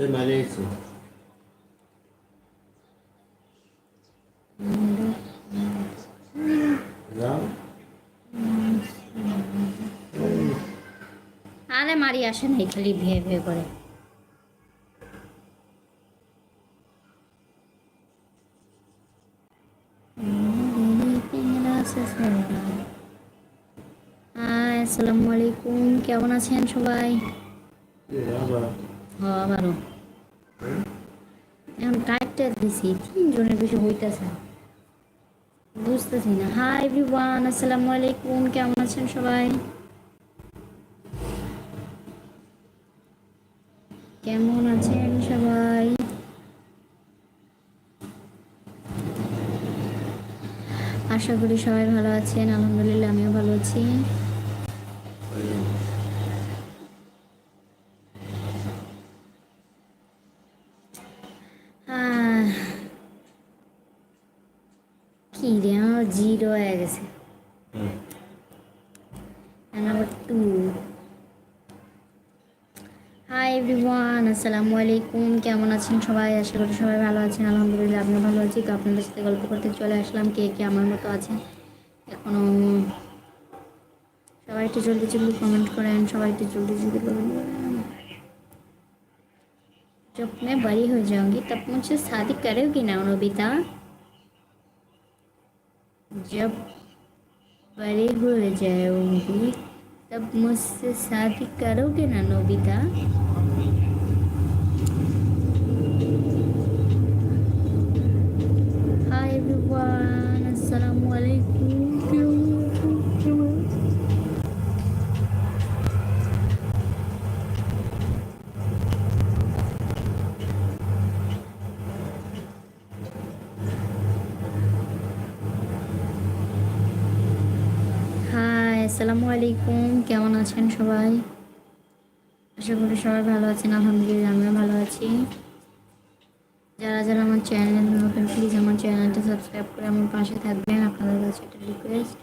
এই মারে এসো যাও আরে মারি আসে নাই খালি ভেয়ে ভেয়ে করে। আসসালামু আলাইকুম, কেমন আছেন সবাই? আবারও এখন দিছি, তিনজনের বেশি হইতেছে। বুঝতেছি না। হাই এভরিওয়ান আসসালামু আলাইকুম, কেমন আছেন সবাই? কেমন আছেন সবাই? আশা করি সবাই ভালো আছেন আলহামদুলিল্লাহ আমিও ভালো আছি আহ, কি রে আমার জিরো হয়ে গেছে নাম্বার টু হাই এভরিওয়ান আসসালামু আলাইকুম কেমন আছেন সবাই আশা করি সবাই ভালো আছেন আলহামদুলিল্লাহ আমিও ভালো আছি তো আপনাদের সাথে গল্প করতে চলে আসলাম কে কে আমার মতো আছেন এখনো সবাই একটু জলদি জলদি কমেন্ট করেন সবাই একটু জলদি জলদি কমেন্ট করেন जब मैं बड़ी हो जाऊंगी तब मुझसे शादी करोगी ना नोबिता जब बड़ी हो जाऊंगी तब मुझसे शादी करोगे ना नोबिता? আসসালামু আলাইকুম, কেমন আছেন সবাই? আশা করি সবাই ভালো আছেন, আলহামদুলিল্লাহ আমিও ভালো আছি। যারা যারা আমার চ্যানেল নতুন প্লিজ আমার চ্যানেলটা সাবস্ক্রাইব করে আমার পাশে থাকবেন। আপনাদের কাছে একটা রিকোয়েস্ট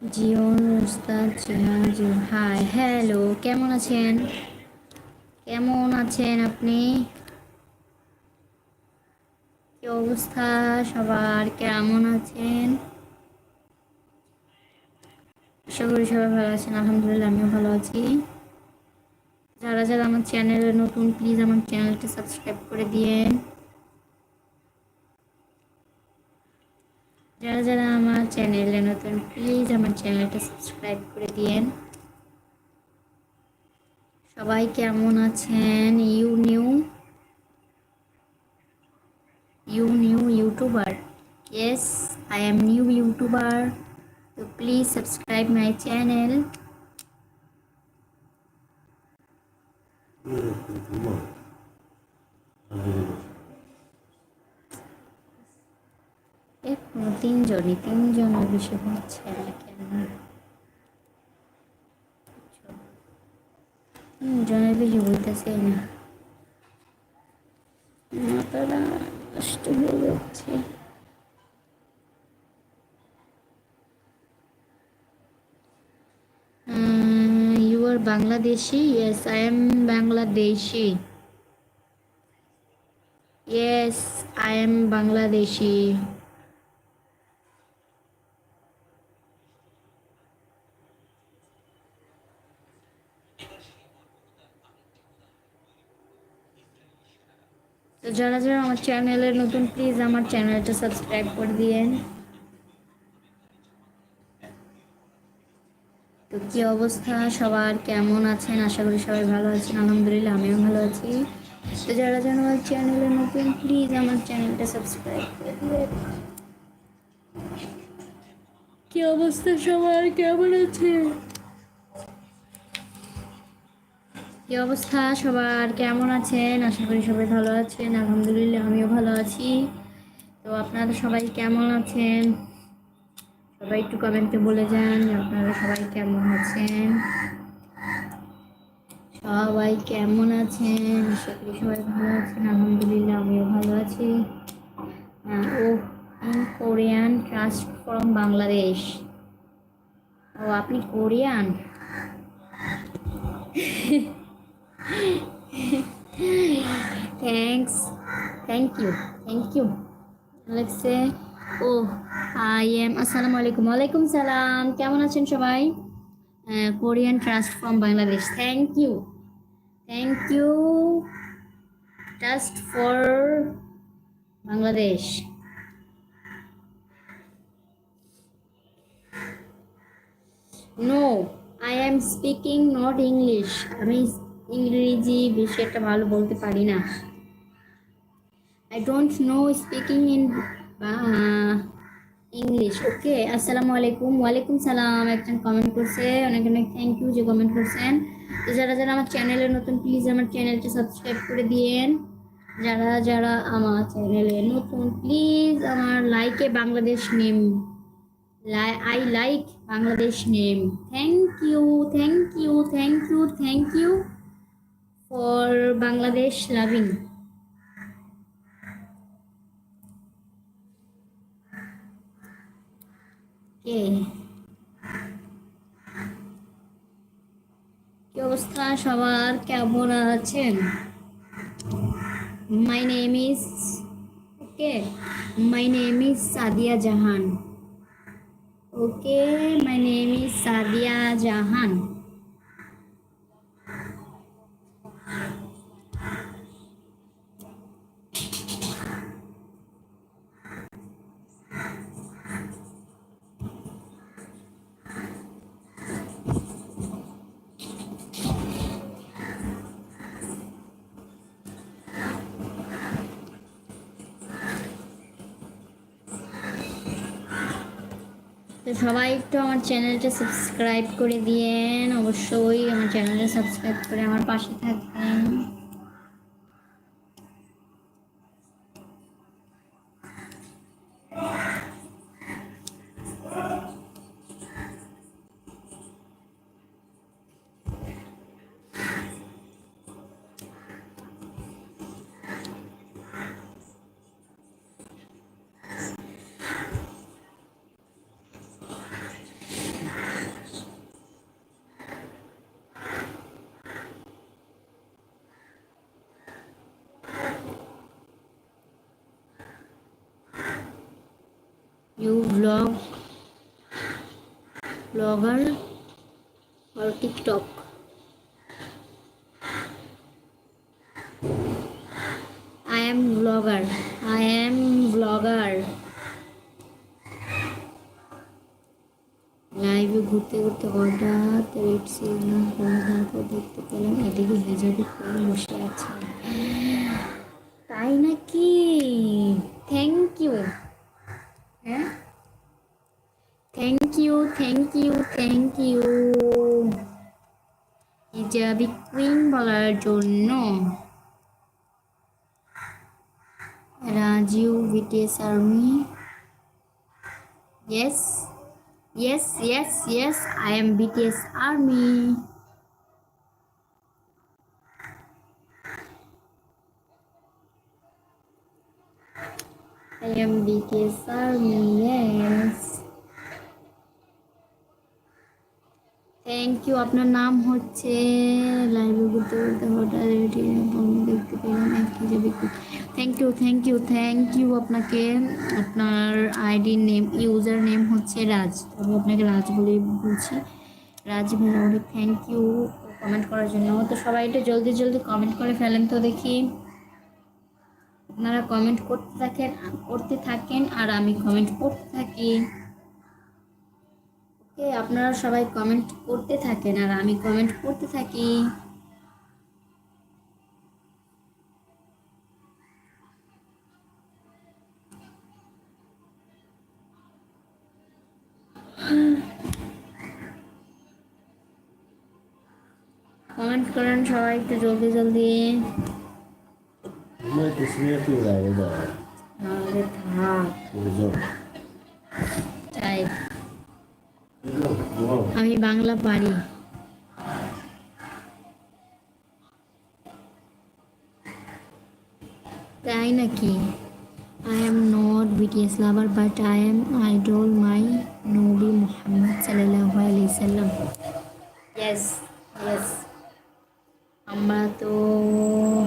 জিওন উস্তাদ জাহাজ হাই হ্যালো কেমন আছেন? কেমন আছেন আপনি? কি অবস্থা? সবার কেমন আছেন? আশা করি সবাই ভালো আছেন, আলহামদুলিল্লাহ আমিও ভালো আছি। যারা যারা আমার চ্যানেলে নতুন প্লিজ আমার চ্যানেলটা সাবস্ক্রাইব করে দিয়েন। যারা যারা আমার চ্যানেলে নতুন প্লিজ আমার চ্যানেলটা সাবস্ক্রাইব করে দিয়েন সবাই কেমন আছেন you new you new YouTuber yes I am new YouTuber তো প্লিজ সাবস্ক্রাইব মাই চ্যানেল এক তিনজনই, তিনজন অভিষেক হচ্ছে জনের you are Bangladeshi yes am Bangladeshi yes I am Bangladeshi তো যারা যারা আমার চ্যানেলের নতুন প্লিজ আমার চ্যানেলটা সাবস্ক্রাইব করে দিয়েন। তো কি অবস্থা? সবার কেমন আছেন? আশা করি সবাই ভালো আছেন। আলহামদুলিল্লাহ, আমিও ভালো আছি। তো যারা যেন আমার চ্যানেলে নতুন প্লিজ আমার চ্যানেলটা সাবস্ক্রাইব করে দিবেন কি অবস্থা সবার? কেমন আছে কি অবস্থা? সবার কেমন আছেন? আশা করি সবাই ভালো আছেন। আলহামদুলিল্লাহ, আমিও ভালো আছি। তো আপনারা সবাই কেমন আছেন? সবাই একটু কমেন্টে বলে যান আপনারা সবাই কেমন আছেন? সবাই কেমন আছেন? আশা করি সবাই ভালো আছেন। আলহামদুলিল্লাহ, আমিও ভালো আছি। ও কোরিয়ান ট্রাস্ট ফ্রম বাংলাদেশ। ও, আপনি Korean? Thanks thank you thank you লাগছে ও আই এম আসসালামু আলাইকুম ওয়ালাইকুম সালাম কেমন আছেন সবাই Korean trust from Bangladesh thank you thank you trust for Bangladesh no I am speaking not English আমি ইংরেজি বেশি একটা ভালো বলতে পারি না। I don't know speaking in English okay আসসালামু আলাইকুম। ওয়ালাইকুম সালাম। একজন কমেন্ট করছে, অনেক অনেক থ্যাংক ইউ যে কমেন্ট করছেন। তো যারা যারা আমার চ্যানেলে নতুন প্লিজ আমার চ্যানেলটা সাবস্ক্রাইব করে দিয়েন। যারা যারা আমার চ্যানেলে নতুন প্লিজ আমার লাইকে Bangladesh name I like Bangladesh name thank you thank you thank you thank you for Bangladesh loving কে কি অবস্থা? সবার কেমন আছেন? My name is okay my name is Sadia Jahan okay my name is Sadia Jahan সবাই একটু আমার চ্যানেলটা subscribe করে দিয়েন। অবশ্যই আমার চ্যানেলটা সাবস্ক্রাইব করে আমার পাশে থাকবেন। You vlog, vlogger or tiktok? I am vlogger. I am vlogger. লাইভে ঘুরতে ঘুরতে হঠাৎ রেড সিগন্যাল করে দেখতে পেলাম, এদিকে হিজাবি পরে বসে আছে। তাই নাকি? থ্যাংক ইউ হ্যাঁ thank you thank you thank you hijabi queen বলার জন্য Rajib BTS army Yes. Yes, yes, yes. I am BTS Army. I am BTS Army. Yes. Thank you আপনার নাম হচ্ছে লাইভে ঘুরতে ঘুরতে হঠাৎ এটি দেখতে পেলাম, এক কেজি বিক্রি thank you thank you thank you আপনাকে। আপনার আইডি নেম ইউজার নেম হচ্ছে রাজ। আমি আপনাকে রাজ বলে বলছি। রাজ ভাই অনেক থ্যাংক ইউ কমেন্ট করার জন্য। তো সবাই একটু জলদি জলদি কমেন্ট করে ফেলেন তো দেখি। আপনারা কমেন্ট করতে থাকেন করতে থাকেন, আর আমি কমেন্ট করতে থাকি। ওকে, আপনারা সবাই কমেন্ট করতে থাকেন, আর আমি কমেন্ট করতে থাকি। কমেন্ট করেন সবাই, একটু জলদি জলদি। मैं किसमें क्यों रहेगा আরে থাক বুঝো তাই বুঝো আমি বাংলা পারি তাই নাকি I am not BTS lover but I am idol my নবী মোহাম্মদ সাল্লাল্লাহু আলাইহি সাল্লাম ইয়েস ইয়েস আমরা তো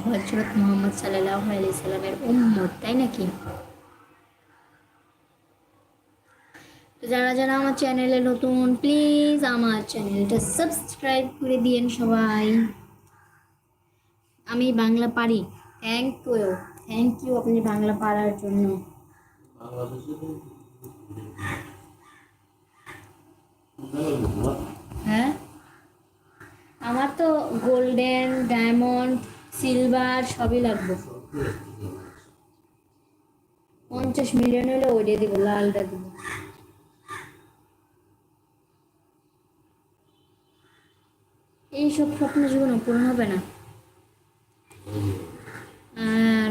হজরত মোহাম্মদ সাল্লাল্লাহু আলাইহি সাল্লামের উম্মত, তাই নাকি? যারা যারা আমার চ্যানেলে নতুন প্লিজ আমার চ্যানেলটা সাবস্ক্রাইব করে দিয়েন সবাই। আমি বাংলা পারি। থ্যাংক ইউ থ্যাংক ইউ আপনি বাংলা পারার জন্য হ্যাঁ আমার তো গোল্ডেন, ডায়মন্ড, সিলভার, সবই লাগবে। পঞ্চাশ মিলিয়ন হলে ওইটা দিব, লালটা দিব। এইসব স্বপ্ন জীবনে পূরণ হবে না।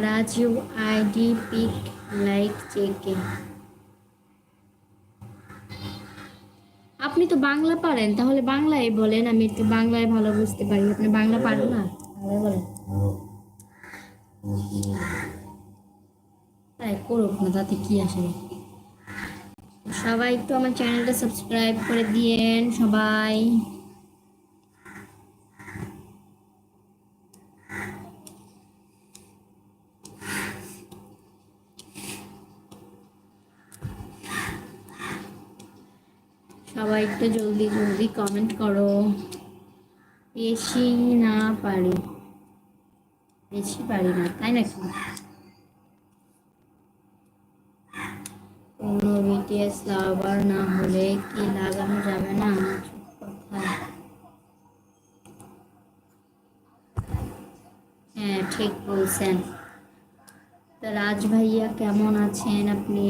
রাজু আইডি পিক লাইক চেকে আপনি তো বাংলা পারেন, তাহলে বাংলায় বলেন, আমি একটু বাংলায় ভালো বুঝতে পারি। আপনি বাংলা পারেন না? বলেন। তাই করুক না, তাতে কি আসে? সবাই একটু আমার চ্যানেলটা সাবস্ক্রাইব করে দিয়েন, সবাই। সবাই একটু জলদি জলদি কমেন্ট করো। বেশি না পারি। বেশি পারি না, তাই নাকি? কোনো বিটিএস লাভার না হলে কি লাগানো যাবে না? হ্যাঁ ঠিক বলছেন। তো রাজ ভাইয়া কেমন আছেন আপনি?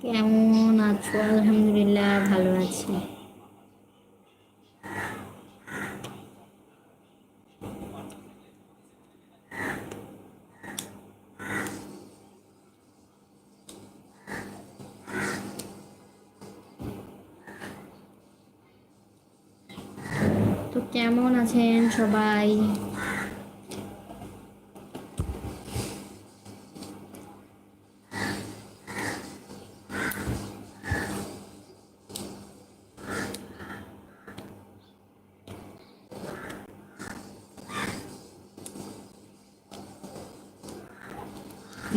কেমন আছো? আলহামদুলিল্লাহ ভালো আছি। তো কেমন আছেন সবাই?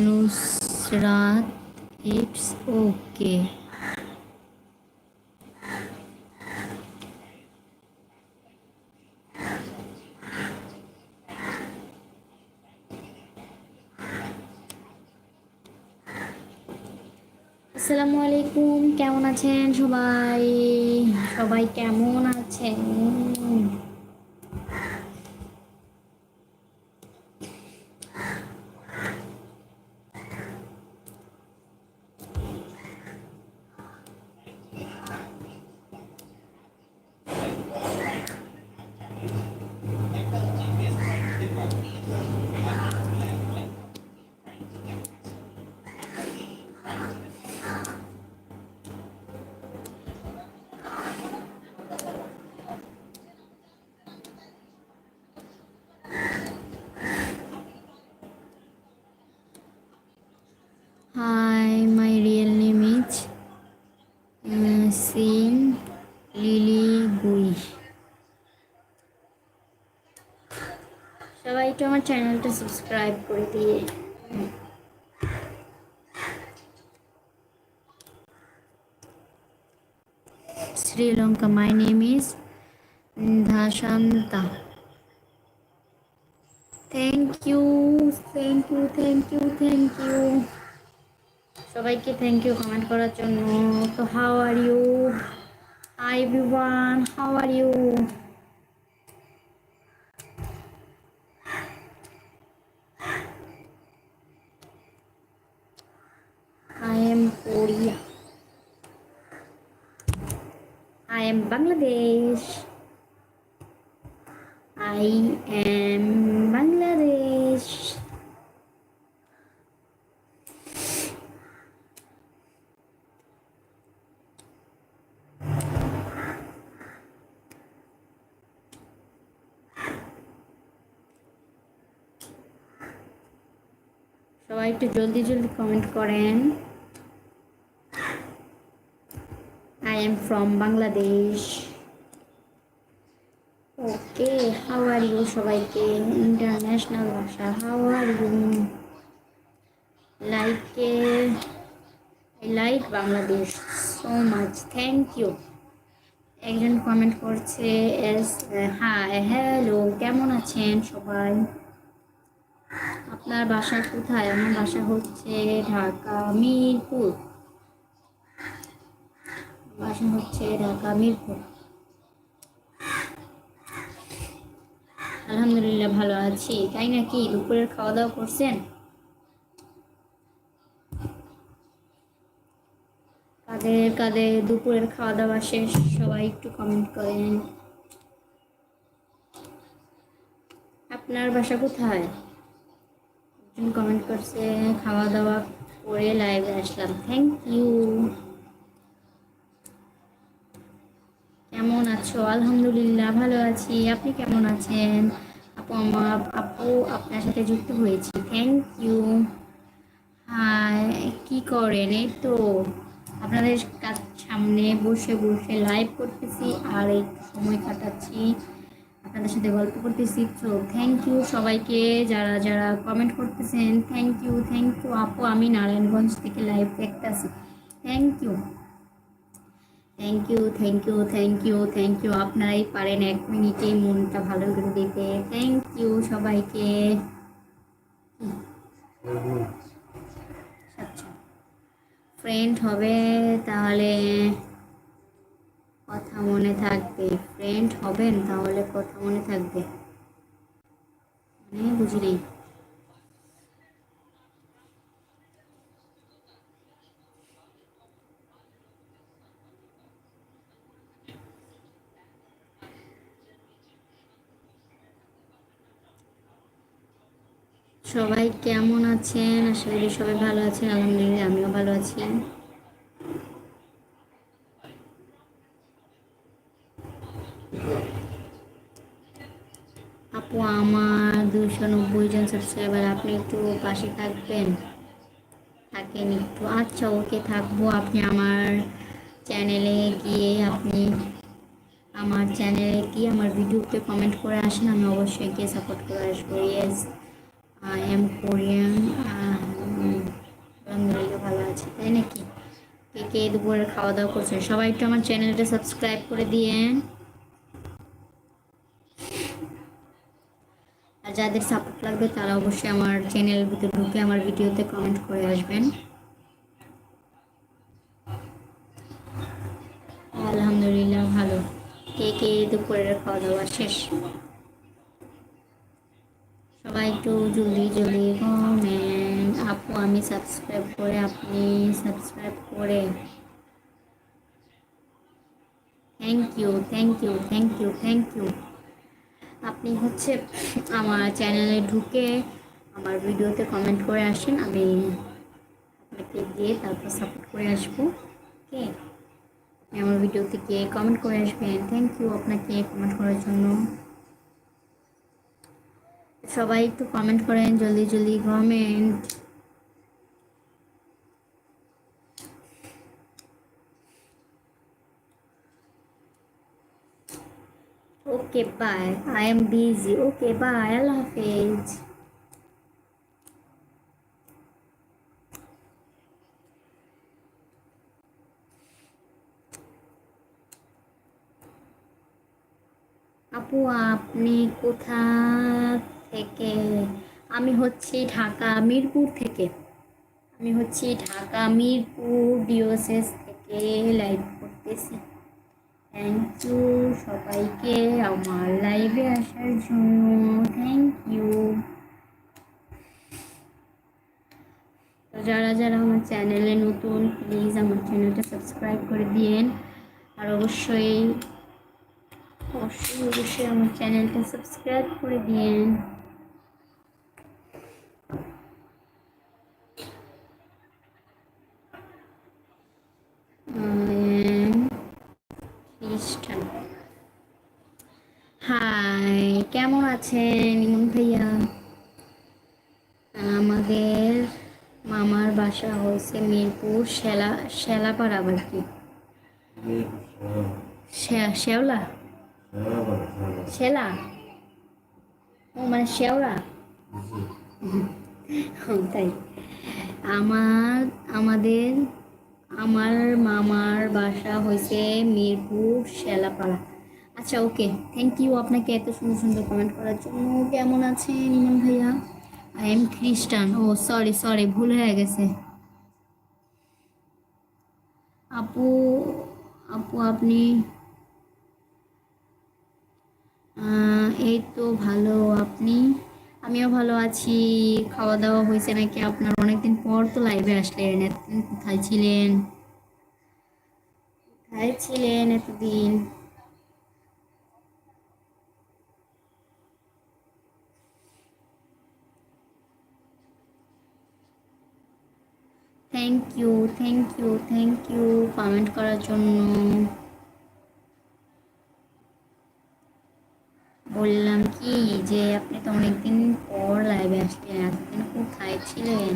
Nusrat it's okay. আসসালামু আলাইকুম কেমন আছেন সবাই? সবাই কেমন আছেন? একটু আমার চ্যানেলটা সাবস্ক্রাইব করে দিয়ে Sri Lanka my name is Dhashanta thank you thank you thank you thank you সবাইকে থ্যাংক ইউ কমেন্ট করার জন্য। তো how are you hi everyone how are you I am Korea. I am Bangladesh. I am Bangladesh. সবাই একটু জলদি জলদি comment করেন I am from Bangladesh okay how are you সবাইকে? ইন্টারন্যাশনাল ভাষা how are you লাইকে I like Bangladesh so much thank you একজন comment করছে এস হাই হ্যালো কেমন আছেন সবাই? আপনার বাসা কোথায়? আমার বাসা হচ্ছে ঢাকা মিরপুর। বাসা হচ্ছে ঢাকা মিরপুর। আলহামদুলিল্লাহ ভালো আছি। তাই নাকি দুপুরের খাওয়া দাওয়া করছেন? কাদের কাদের দুপুরের খাওয়া দাওয়া শেষ? সবাই একটু কমেন্ট করেন। আপনার বাসা কোথায়? কমেন্ট করছে খাওয়া দাওয়া করে লাইভে আসলাম। থ্যাংক ইউ কেমন আছো? আলহামদুলিল্লাহ, ভালো আছি। আপনি কেমন আছেন? আপু আমার আপু, আপনার সাথে যুক্ত হয়েছি। থ্যাংক ইউ হ্যাঁ কি করেন? এই তো আপনাদের কাছ সামনে বসে বসে লাইভ করতেছি আর একটু সময় কাটাচ্ছি। আপনাদের সাথে গল্প করতেছি। তো থ্যাংক ইউ সবাইকে যারা যারা কমেন্ট করতেছেন। থ্যাংক ইউ থ্যাংক ইউ আপু, আমি নারায়ণগঞ্জ থেকে লাইভ দেখতেছি। Thank you thank you thank you thank you thank you আপনারাই পারেন এক মিনিটেই মনটা ভালো করে দিতে। থ্যাংক ইউ সবাইকে। আচ্ছা। ফ্রেন্ড হবে তাহলে কথা মনে থাকবে। ফ্রেন্ড হবেন তাহলে কথা মনে থাকবে। মানে বুঝলি সবাই কেমন আছেন? আশা করি সবাই ভালো আছেন। আলহামদুলিল্লাহ, আমিও ভালো আছি। আপু, আমার দুশো নব্বই জন সাবস্ক্রাইবার আপনি একটু পাশে থাকবেন। থাকেন একটু। আচ্ছা ওকে থাকব। আপনি আমার চ্যানেলে গিয়ে আপনি আমার চ্যানেলে গিয়ে আমার ভিডিওতে কমেন্ট করে আসেন। আমি অবশ্যই গিয়ে সাপোর্ট করে আসব। ইয়েস আই এম কোরিয়ান আলহামদুলিল্লাহ ভালো আছি, তাই নাকি? কে কে দুপুরে খাওয়া দাওয়া করছেন? সবাই একটু আমার চ্যানেলটা সাবস্ক্রাইব করে দিয়েন। আর যাদের সাপোর্ট লাগবে, তারা অবশ্যই আমার চ্যানেলের ভিতরে ঢুকে আমার ভিডিওতে কমেন্ট করে আসবেন। আলহামদুলিল্লাহ, ভালো। কে কে দুপুরের খাওয়া দাওয়া শেষ? সবাই একটু জলদি জলদি কমেন্ট আপু, আমি সাবস্ক্রাইব করে আপনি সাবস্ক্রাইব করে। Thank you thank you thank you thank you আপনি হচ্ছে আমার চ্যানেলে ঢুকে আমার ভিডিওতে কমেন্ট করে আসেন, আমি আপনাকে দিয়ে তারপর সাপোর্ট করে আসব ওকে আমার ভিডিওতে গিয়ে কমেন্ট করে আসবেন। থ্যাংক ইউ আপনাকে কমেন্ট করার জন্য। সবাই একটু কমেন্ট করেন, জলদি জলদি comment okay bye I am busy okay bye আল্লাহ হাফেজ। আপু, আপনি কোথা থেকে আমি হচ্ছি ঢাকা মিরপুর থেকে। আমি হচ্ছি ঢাকা মিরপুর ডিওসেস থেকে লাইভ করতেছি। থ্যাংক ইউ সবাইকে আমার লাইভে আসার জন্য। থ্যাংক ইউ তো যারা যারা আমার চ্যানেলে নতুন প্লিজ আমার চ্যানেলটা সাবস্ক্রাইব করে দিয়েন। আর অবশ্যই অবশ্যই অবশ্যই আমার চ্যানেলটা সাবস্ক্রাইব করে দিয়েন। খ্রিস্টান হাই কেমন আছেন ইমন ভাইয়া? আমাদের মামার বাসা হয়েছে মিরপুর শেলা শেলাপাড়া আবার কি। শেওলা? শেলা? ও মানে শেওড়া ও, তাই। আমার আমাদের আমার মামার বাসা হয়েছে মিরপুর শেলাপাড়া। আচ্ছা ওকে থ্যাংক ইউ আপনাকে এত সুন্দর সুন্দর কমেন্ট করার জন্য। কেমন আছেন ইমন ভাইয়া? আই এম খ্রিস্টান ও সরি সরি ভুল হয়ে গেছে। আপু আপু আপনি এই তো ভালো, আপনি? আমিও ভালো আছি খাওয়া দাওয়া হয়েছে নাকি আপনার? অনেকদিন পর তো লাইভে আসলেন, এতদিন কোথায় ছিলেন? কোথায় ছিলেন এতদিন? Thank you thank you thank you comment করার জন্য। বললাম কি যে আপনি তো অনেকদিন পর লাইভে আসলেন, এতদিন কোথায় ছিলেন?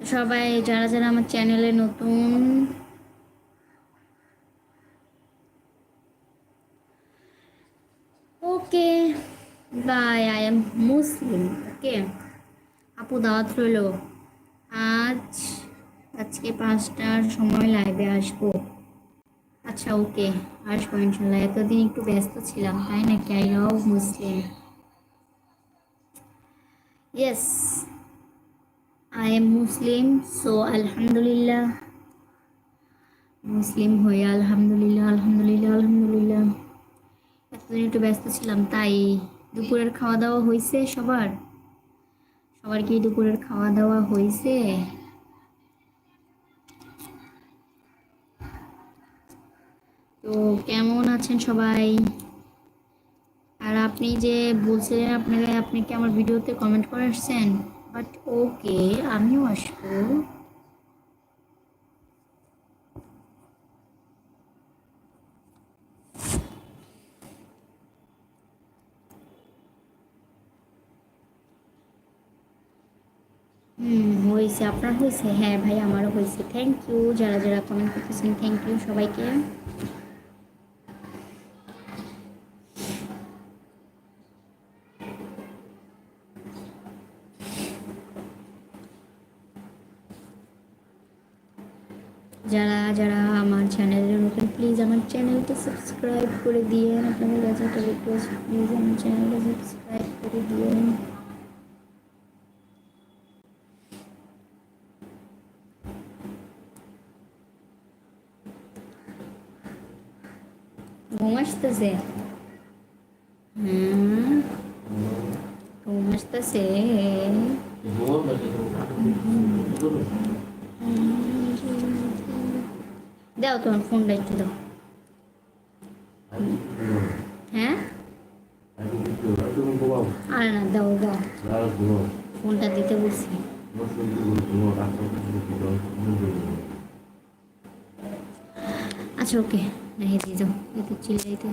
সবাই, যারা যারা আমার চ্যানেলে নতুন, okay bye I am Muslim okay আপু দাওয়াত রইল। আজ, আজকে পাঁচটার সময় লাইভে আসব। আচ্ছা ওকে। আসব ইনশাল্লাহ এতদিন একটু ব্যস্ত ছিলাম, তাই নাকি? I love Muslim yes I am Muslim so আলহামদুলিল্লাহ মুসলিম হয়ে আলহামদুলিল্লাহ আলহামদুলিল্লাহ আলহামদুলিল্লাহ এতদিন একটু ব্যস্ত ছিলাম, তাই দুপুরের খাওয়া দাওয়া হয়েছে সবার? সবার কি দুপুরের খাওয়া দাওয়া হয়েছে তো কেমন আছেন সবাই? আর আপনি যে বলছিলেন আপনাকে, আপনি কি আমার ভিডিওতে কমেন্ট করে আসছেন বাট ওকে আমিও আসব। হয়েছে। আপনার হয়েছে? হ্যাঁ ভাই, আমারও হয়েছে। থ্যাংক ইউ যারা যারা কমেন্ট করতেছেন থ্যাংক ইউ সবাইকে। প্লিজ আমার চ্যানেলটা সাবস্ক্রাইব করে দিয়েন আপনাদের কাছে একটা রিকোয়েস্ট প্লিজ আমার চ্যানেলটা সাবস্ক্রাইব করে দিয়েন ঘুম আসতেছে হুম ঘুম আসতেছে হুম দাও তোমার ফোনটা একটু দাও। হ্যাঁ? আরে না, দাও দাও। ফোনটা দিতে বলছি। আচ্ছা ওকে রেখে দিয়ে যাও এত চিল্লাইতে